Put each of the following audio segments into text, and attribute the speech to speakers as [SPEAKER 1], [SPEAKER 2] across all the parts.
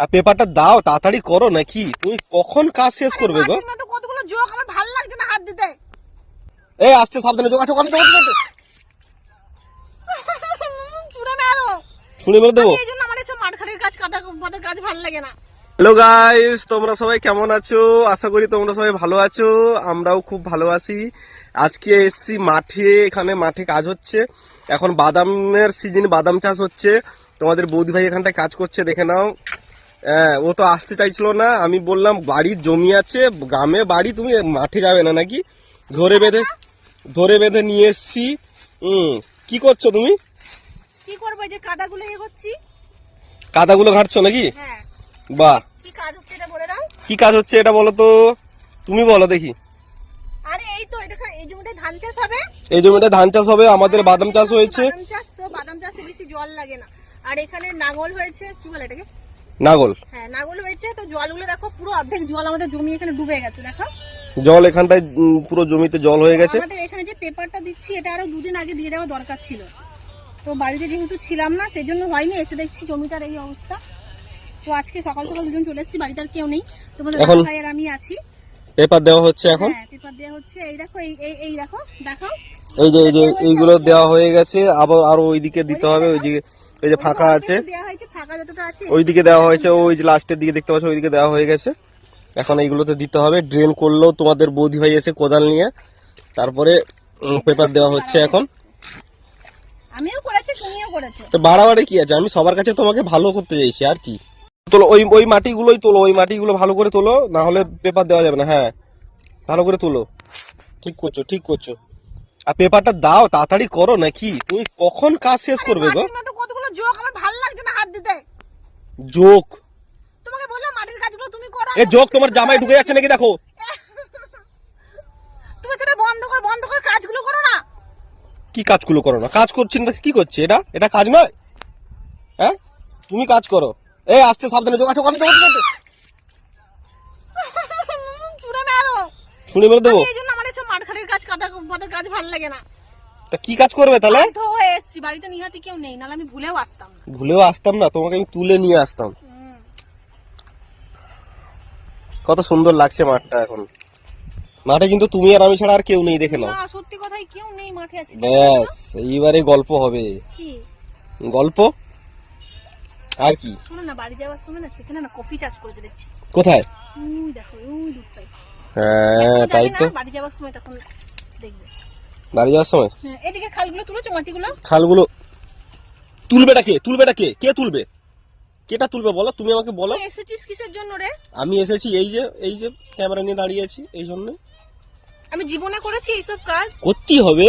[SPEAKER 1] আর পেপারটা দাও তাড়াতাড়ি করো নাকি? তুমি কখন কাজ শেষ করবে গো?
[SPEAKER 2] কতগুলো যোগ আমার ভালো লাগছে না হাত দিতে।
[SPEAKER 1] এই আসতে সাবধানে যোগাযোগ করতে
[SPEAKER 2] চুড়ে মেরো
[SPEAKER 1] শুনে বলে দেবো? হ্যালো গাইস তোমরা সবাই কেমন আছো? আশা করি তোমরা সবাই ভালো আছো আমরাও খুব ভালো আছি। আজকে এসছি মাঠে এখানে মাঠে কাজ হচ্ছে। এখন বাদামের সিজন বাদাম চাষ হচ্ছে। তোমাদের বৌদি ভাই এখানটায় কাজ করছে দেখে নাও। হ্যাঁ ও তো আসতে চাইছিল না। আমি বললাম বাড়ির জমি আছে গ্রামে বাড়ি তুমি মাঠে যাবে না নাকি? ধরে বেঁধে ধরে বেঁধে নিয়ে এসছি। হুম কি করছ তুমি?
[SPEAKER 2] কি করব যে কাদাগুলো ইয়ে করছি।
[SPEAKER 1] কাদাগুলো ঘাটছো নাকি?
[SPEAKER 2] হ্যাঁ।
[SPEAKER 1] বাহ।
[SPEAKER 2] কি কাজ হচ্ছে এটা বলে দাও।
[SPEAKER 1] কি কাজ হচ্ছে এটা বলো তো? তুমি বলো দেখি।
[SPEAKER 2] আরে এই তো এটা এই জমিটা ধান চাষ হবে?
[SPEAKER 1] এই ধান চাষ হবে আমাদের বাদাম চাষ হয়েছে।
[SPEAKER 2] বাদাম চাষ তো বাদাম চাষে বেশি জল লাগে না। আর এখানে নাগল হয়েছে কি বলে এটাকে?
[SPEAKER 1] নাগল।
[SPEAKER 2] হ্যাঁ নাগল হয়েছে তো জলগুলো দেখো পুরো অর্ধেক জল আমাদের জমি এখানে ডুবে গেছে দেখো।
[SPEAKER 1] জল এখানটায় পুরো জমিতে জল হয়ে গেছে।
[SPEAKER 2] আমাদের এখানে যে পেপারটা দিচ্ছি এটা আরও দুদিন আগে দিয়ে দেওয়া দরকার ছিল। তো বাড়িতে যেহেতু ছিলাম না সেই জন্য হয়নি এসে দেখছি জমিটার এই অবস্থা। তো আজকে সকাল সকাল দুজন চলে এসেছি বাড়িতে আর কেউ নেই। তোমাদের ভাই আর আমি আছি।
[SPEAKER 1] পেপার দেওয়া হচ্ছে এখন?
[SPEAKER 2] হ্যাঁ পেপার দেওয়া হচ্ছে। এই দেখো এই এই দেখো দেখাও।
[SPEAKER 1] এই যে এই যে এইগুলো দেওয়া হয়ে গেছে আবার আরও ওইদিকে দিতে হবে ওই যে এই যে ফাঁকা আছে। ওইদিকে দেওয়া হয়েছে ওই যে লাস্টের দিকে দেখতে পাচ্ছ ওইদিকে দেওয়া হয়ে গেছে। এখন এইগুলোতে দিতে হবে। ড্রেন করলেও তোমাদের বৌদি ভাই এসে কোদাল নিয়ে তারপরে পেপার দেওয়া হচ্ছে এখন।
[SPEAKER 2] আমিও করেছি তুমিও করেছ।
[SPEAKER 1] তো বাড়াবাড়ি কি আছে? আমি সবার কাছে তোমাকে ভালো করতে চাইছি আর কি। তোলো ওই ওই মাটিগুলোই তোলো ওই মাটিগুলো ভালো করে তোলো না হলে পেপার দেওয়া যাবে না হ্যাঁ। ভালো করে তোলো। ঠিক করছ ঠিক করছ। আর পেপারটা দাও তাড়াতাড়ি করো নাকি? তুমি কখন কাজ শেষ করবে গো
[SPEAKER 2] মাটির মধ্যে কতগুলো যোগ আমার ভালো লাগছে না হাত দিতে
[SPEAKER 1] যোগ
[SPEAKER 2] তোমাকে বললাম মাটির কাজগুলো তুমি করো
[SPEAKER 1] এ যোগ তোমার জামাই ঢুকে যাচ্ছে নাকি দেখো।
[SPEAKER 2] তুমি সেটা বন্ধ করে বন্ধ করে কাজগুলো করো না।
[SPEAKER 1] কি কাজগুলো করো না? কাজ করছেন না কি করছে এটা? এটা কাজ নয়? হ্যাঁ? তুমি কাজ করো। এই আসতে সাবধানে যোগাযোগ করতে
[SPEAKER 2] চুড়ে মেরো
[SPEAKER 1] শুনে বলে দেবো?
[SPEAKER 2] এই জন্য আমার এসব মাঠখাটির কাজ কাদা কাজ ভালো লাগে না।
[SPEAKER 1] তা কি কাজ করবে তাহলে?
[SPEAKER 2] তো এসছি বাড়িতে নিহাতি কেউ নেই নাহলে আমি ভুলেও আসতাম না।
[SPEAKER 1] ভুলেও আসতাম না তোমাকে আমি তুলে নিয়ে আসতাম। কত সুন্দর লাগছে মাঠটা এখন। মাঠে কিন্তু তুমি আর আমি ছাড়া আর কেউ নেই দেখে নাও।
[SPEAKER 2] না সত্যি কথাই কেউ নেই মাঠে আছে
[SPEAKER 1] ব্যাস এইবারে গল্প হবে।
[SPEAKER 2] কি?
[SPEAKER 1] গল্প? আর কি?
[SPEAKER 2] শোনো না বাড়ি যাওয়ার সময় না সেখানে না কফি চাষ করেছে দেখছি।
[SPEAKER 1] কোথায়?
[SPEAKER 2] দেখো উই দুধটাই
[SPEAKER 1] হ্যাঁ তাই তো।
[SPEAKER 2] বাড়ি যাওয়ার সময় তখন দেখবে।
[SPEAKER 1] বাড়ি যাওয়ার সময়?
[SPEAKER 2] হ্যাঁ এদিকে খালগুলো তুলেছো মাটিগুলো?
[SPEAKER 1] খালগুলো তুলবেটা কে? তুলবেটা কে? কে তুলবে? কেটা তুলবে বলো? তুমি আমাকে বলো।
[SPEAKER 2] এসেছিস কিসের জন্য রে?
[SPEAKER 1] আমি এসেছি এই যে এই যে ক্যামেরা নিয়ে দাঁড়িয়ে আছি এই জন্য।
[SPEAKER 2] আমি জীবনে করেছি এইসব কাজ?
[SPEAKER 1] করতেই হবে।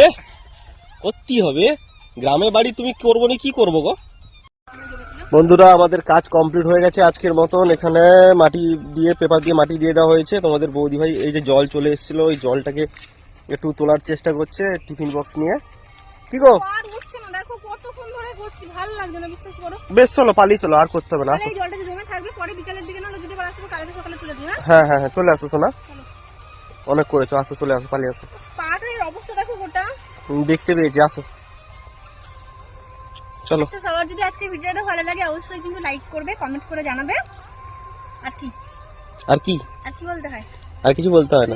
[SPEAKER 1] করতেই হবে। গ্রামে বাড়ি তুমি করব না কি করব গো? বন্ধুরা আমাদের কাজ কমপ্লিট হয়ে গেছে আজকের মতন। এখানে মাটি দিয়ে পেপার দিয়ে মাটি দিয়ে দেওয়া হয়েছে। তোমাদের বৌদি ভাই এই যে জল চলে এসেছিল ওই জলটাকে একটু তোলার চেষ্টা করছে টিফিন বক্স নিয়ে। কি গো? বেশ চলো পালিয়ে চলো আর করতে হবে না আসো।
[SPEAKER 2] হ্যাঁ?
[SPEAKER 1] হ্যাঁ হ্যাঁ হ্যাঁ চলে আসো সোনা অনেক করেছ আসো চলে আসো পালিয়ে আসো। দেখতে পেয়েছি আসো। চলো।
[SPEAKER 2] আচ্ছা সবার যদি আজকে ভিডিওটা ভালো লাগে অবশ্যই কিন্তু লাইক করবে কমেন্ট করে জানাবে। আর কি?
[SPEAKER 1] আর কি?
[SPEAKER 2] আর কি বলতে হয়?
[SPEAKER 1] আর কিছু বলতে হয় না?